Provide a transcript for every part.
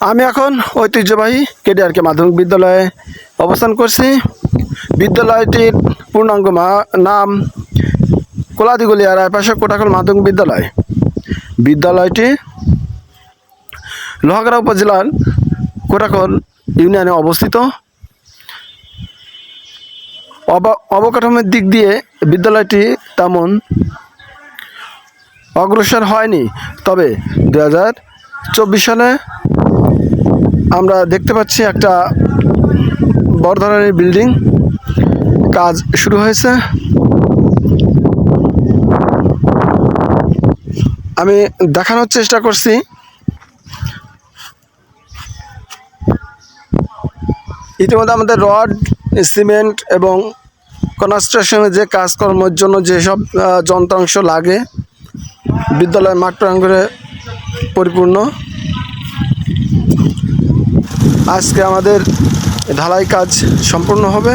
আমি এখন ঐতিহ্যবাহী কেডিআরকে মাধ্যমিক বিদ্যালয়ে অবস্থান করছি। বিদ্যালয়টির পূর্ণাঙ্গ নাম কোলাদিগুলিয়া রায়পাশা কোটাকল মাধ্যমিক বিদ্যালয়। বিদ্যালয়টি লোহাগড়া উপজেলার কোটাকল ইউনিয়নে অবস্থিত। অব- অবকাঠামোর দিক দিয়ে বিদ্যালয়টি তেমন অগ্রসর হয়নি। তবে দু চব্বিশ সালে আমরা দেখতে পাচ্ছি একটা বড় ধরনের বিল্ডিং। কাজ শুরু হয়েছে। আমি দেখানোর চেষ্টা করছি। ইতিমধ্যে আমাদের রড, সিমেন্ট এবং কনস্ট্রাকশনের যে কাজকর্মের জন্য যেসব যন্ত্রাংশ লাগে, বিদ্যালয় মাঠ প্রাঙ্গণে পরিপূর্ণ। আজকে আমাদের ঢালাই কাজ সম্পূর্ণ হবে।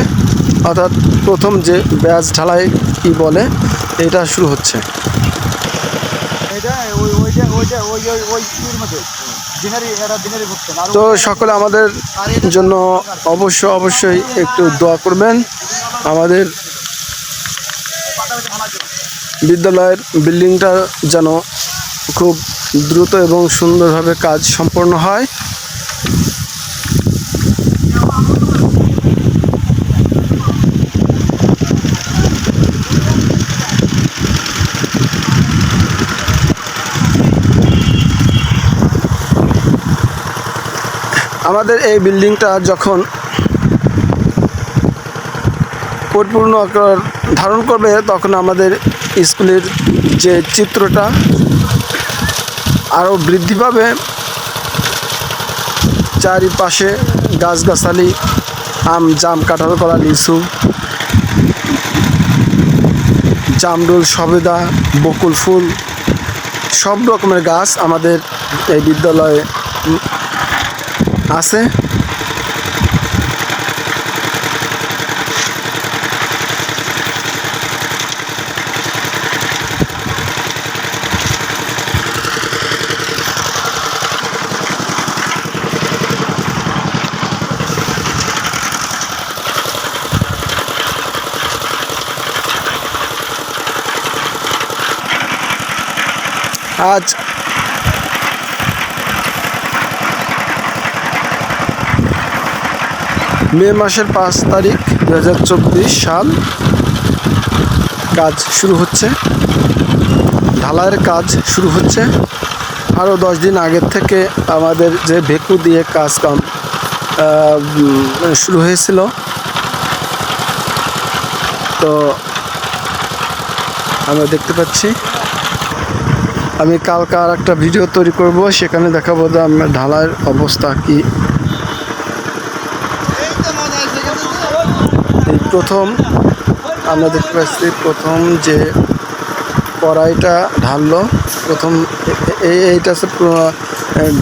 অর্থাৎ প্রথম যে ব্যাচ ঢালাই কি বলে এটা শুরু হচ্ছে। তো সকলে আমাদের জন্য অবশ্য অবশ্যই একটু দোয়া করবেন। আমাদের বিদ্যালয়ের বিল্ডিংটা যেন খুব দ্রুত এবং সুন্দরভাবে কাজ সম্পন্ন হয়। আমাদের এই বিল্ডিংটা যখন পরিপূর্ণ আকার ধারণ করবে, তখন আমাদের স্কুলের যে চিত্রটা আরও বৃদ্ধি পাবে। চারিপাশে গাছগাছালি, আম, জাম, কাঁঠাল, কলা, লিচু, জামরুল, সবেদা, বকুল ফুল, সব রকমের গাছ আমাদের এই বিদ্যালয়ে আছে। আজ মে মাসের পাঁচ তারিখ দু হাজার চব্বিশ সাল কাজ শুরু হচ্ছে। ঢালাইয়ের কাজ শুরু হচ্ছে। আরও দশ দিন আগের থেকে আমাদের যে ভেকু দিয়ে কাজ কাম শুরু হয়েছিল। তো আমরা দেখতে পাচ্ছি। আমি কালকে আর একটা ভিডিও তৈরি করব, সেখানে দেখাবো যে আমরা ঢালাইয়ের অবস্থা কি। প্রথম, আমরা দেখতে পাচ্ছি প্রথম যে কড়াইটা ঢাললো। প্রথম এইটা হচ্ছে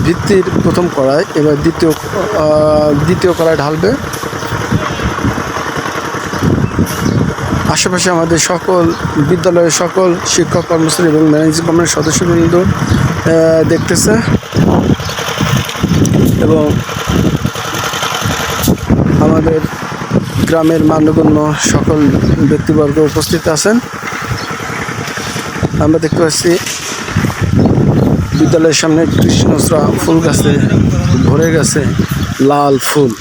ভিত্তির প্রথম কড়াই, এবার দ্বিতীয় দ্বিতীয় কড়াই ঢালবে। আশেপাশে আমাদের সকল বিদ্যালয়ের সকল শিক্ষক, কর্মচারী এবং ম্যানেজিং কমিটির সদস্যবৃন্দ দেখতেছে। এবং আমাদের গ্রামের মান্যগণ্য সকল ব্যক্তিবর্গ উপস্থিত আছেন। আমরা দেখতে পাচ্ছি, বিদ্যালয়ের সামনে কৃষ্ণচূড়া ফুল গাছে ভরে গেছে লাল ফুল।